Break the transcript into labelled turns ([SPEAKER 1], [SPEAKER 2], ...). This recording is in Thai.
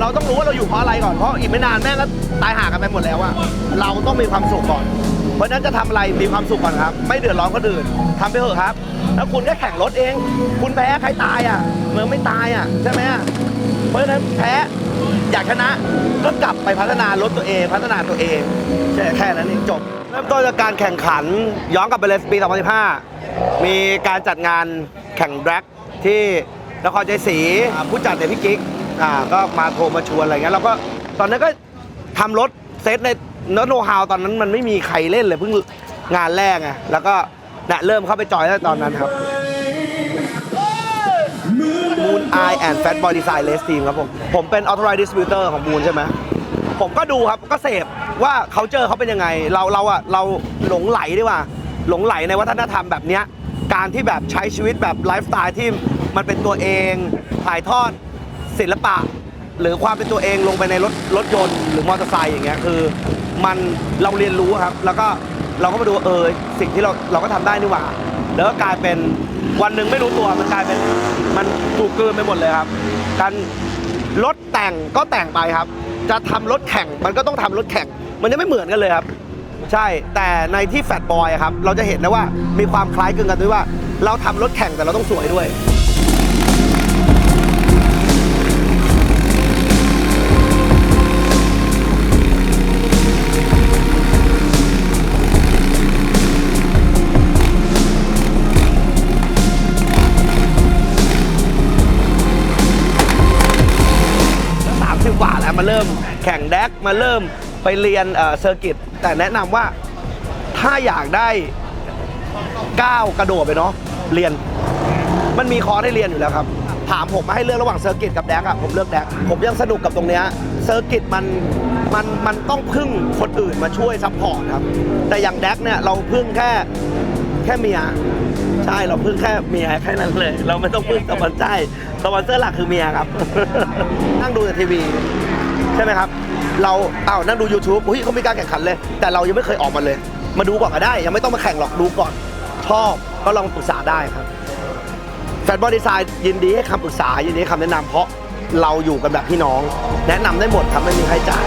[SPEAKER 1] เราต้องรู้ว่าเราอยู่เพราะอะไรก่อนเพราะอีกไม่นานแม่งก็ตายห่ากันไปหมดแล้วอะเราต้องมีความสุขก่อน เพราะฉะนั้นจะทำอะไรมีความสุขก่อนครับ ไม่เดือดร้อนคนอื่นทำไปเถอะครับ แล้วคุณแค่แข่งรถเอง คุณแพ้ใครตายอะเมืองไม่ตายอะใช่ไหมอะเพราะฉะนั้นแพ้อยากชนะก็กลับไปพัฒนารถตัวเอง พัฒนาตัวเองแค่แค่นั้นเองจบเริ่มต้นจากการแข่งขันย้อนกลับไปเลยปี 2015 มีการจัดงานแข่งแดร็กที่นครใจศรีผู้จัดเนี่ยพี่กิ๊ก อ่าก็มาโทรมาชวนอะไรเงี้ยเราก็ตอนนั้นก็ทำรถเซตในเนโนฮาวตอนนั้นมันไม่มีใครเล่นเลยเพิ่งงานแรกไงแล้วก็เนี่ยเริ่มเข้าไปจอยตั้งแต่ตอนนั้นครับ Moon Eye and Fat Boy Design Race Team ครับผม ผมเป็น Authorized Distributor ของ Moon ใช่ไหม ผมก็ดูครับ ก็เสพว่าเขาเจอเขาเป็นยังไง เราเราอะเราหลงไหลดีกว่า หลงไหลในวัฒนธรรมแบบเนี้ย การที่แบบใช้ชีวิตแบบไลฟ์สไตล์ที่มันเป็นตัวเอง ถ่ายทอด ศิลปะ หรือความเป็นตัวเองลงไปในรถรถยนต์หรือมอเตอร์ไซค์อย่างเงี้ยคือ มันเราเรียนรู้ครับ แล้วก็เราก็มาดูเออสิ่งที่เราเราก็ทำได้นี่หว่า แล้วก็กลายเป็นวันหนึ่งไม่รู้ตัวมันกลายเป็นมันถูกกลืนไปหมดเลยครับ การรถแต่งก็แต่งไปครับ จะทำรถแข่งมันก็ต้องทำรถแข่ง มันจะไม่เหมือนกันเลยครับ ใช่แต่ในที่แฟตบอยครับ เราจะเห็นนะว่ามีความคล้ายคลึงกันด้วยว่า เราทำรถแข่งแต่เราต้องสวยด้วย แล้วมาเริ่มแข่งแดกมาเริ่มไปเรียนเซอร์กิตแต่แนะนำว่าถ้าอยากได้ก้าวกระโดดไปเนาะเรียน มันมีคอร์สให้เรียนอยู่แล้วครับ ถามผมมาให้เลือกระหว่างเซอร์กิตกับแดกอะผมเลือกแดกผมยังสนุกกับตรงเนี้ยเซอร์กิตมันมันมันต้องพึ่งคนอื่นมาช่วยซัพพอร์ตครับ แต่อย่างแดกเนี่ยเราพึ่งแค่แค่เมียใช่เราพึ่งแค่เมียแค่นั้นเลย เราไม่ต้องพึ่งสปอนเซอร์สปอนเซอร์หลักคือเมียครับ นั่งดูแต่ทีวี ใช่ไหมครับ เราเอ้าวนั่งดู YouTube อุ้ยเขามีการแข่งขันเลย แต่เรายังไม่เคยออกมาเลย มาดูก่อนก็ได้ ยังไม่ต้องมาแข่งหรอกดูก่อน ชอบก็ลองปรึกษาได้ครับแฟนบอลดีไซน์ยินดีให้คำปรึกษายินดีให้คำแนะนำเพราะเราอยู่กันแบบพี่น้อง แนะนำได้หมดครับไม่มีใครจ่าย